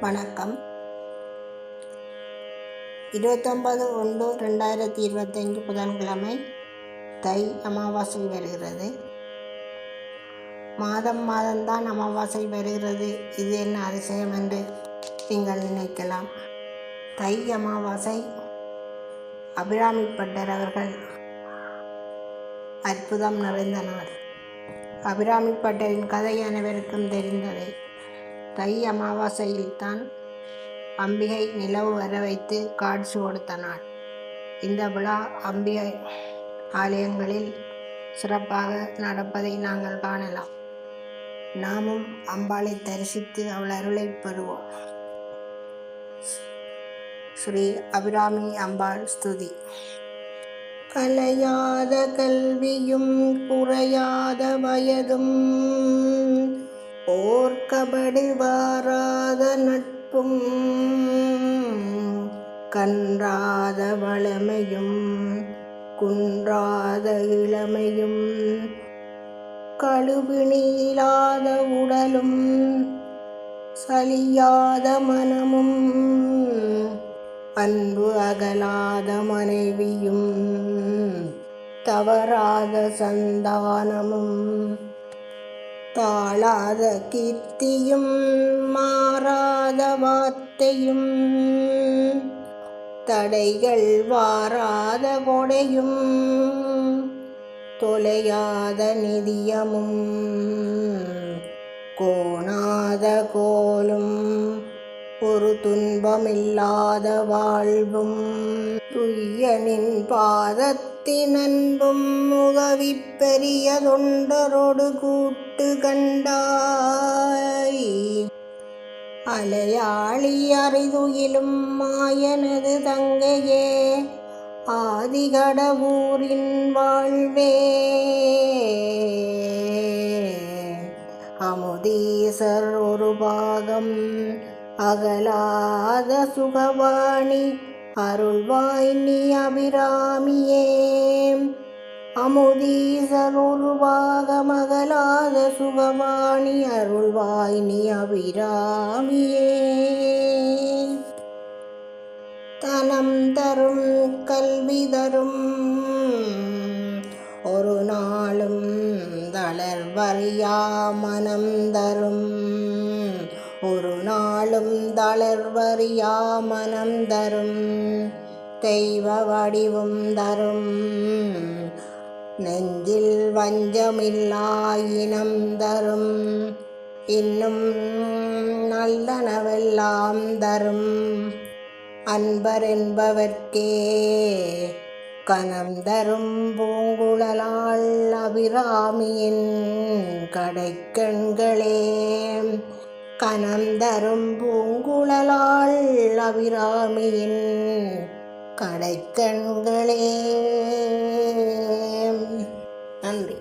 வணக்கம். இருபத்தொன்பது ஒன்று ரெண்டாயிரத்தி இருபத்தஞ்சு புதன்கிழமை தை அமாவாசை வருகிறது. மாதம் மாதம்தான் அமாவாசை வருகிறது. இது என்ன அதிசயம் என்று நீங்கள் நினைக்கலாம். தை அமாவாசை அபிராமி பட்டர் அவர்கள் அற்புதம் நிறைந்த நாள். அபிராமிப்பட்டரின் கதை அனைவருக்கும் தெரிந்ததே. தை அமாவாசையில்தான் அம்பிகை நிலவு வர வைத்து காட்சி கொடுத்தனாள் இந்த விழா அம்பிகை ஆலயங்களில் சிறப்பாக நடப்பதை நாங்கள் காணலாம். நாமும் அம்பாளை தரிசித்து அவள் அருளை பெறுவோம். ஸ்ரீ அபிராமி அம்பாள் ஸ்துதி. கலையாத கல்வியும் குறையாத வயதும் ஓர்கபடி வாராத நட்பும் கன்றாத வளமையும் குன்றாத இளமையும் கழுவிணியிலாத உடலும் சலியாத மனமும் அன்பு அகலாத மனைவியும் தவறாத சந்தானமும் தாழாத கீர்த்தியும் மாறாத வார்த்தையும் தடைகள் வாராத கொடையும் தொலையாத நிதியமும் கோணாத கோலும் ஒரு துன்பமில்லாத வாழ்வும் துய்யனின் பாதத்தின் அன்பும் பெரிய தொண்டரோடு கூட்டு கண்டாய். அலையாளி அறிதுயிலும் மாயனது தங்கையே ஆதிகடவூரின் வாழ்வே. அமுதீசர் ஒரு பாகம் அகலாத சுகவாணி அருள்வாய் நீ அபிராமியே. அமுதீசர் ஒரு சுகவாணி அருள்வாய் நீ அபிராமியே. தனம் தரும் கல்வி தரும் ஒரு நாளும் தளர்வறியா மனம் தரும். ஒரு நாளும் தளர்வறியா மனம் தரும் தெய்வ வடிவும் தரும். நெஞ்சில் வஞ்சமில்லா இனம் தரும் இன்னும் நல்லனவெல்லாம் தரும். அன்பர் என்பவர்க்கே கணம் தரும் பூங்குழலாள் அபிராமியின் கடைக்கண்களே. கனந்தரும் பூங்குழலாள் அபிராமியின் கடைக்கண்களே. நன்றி.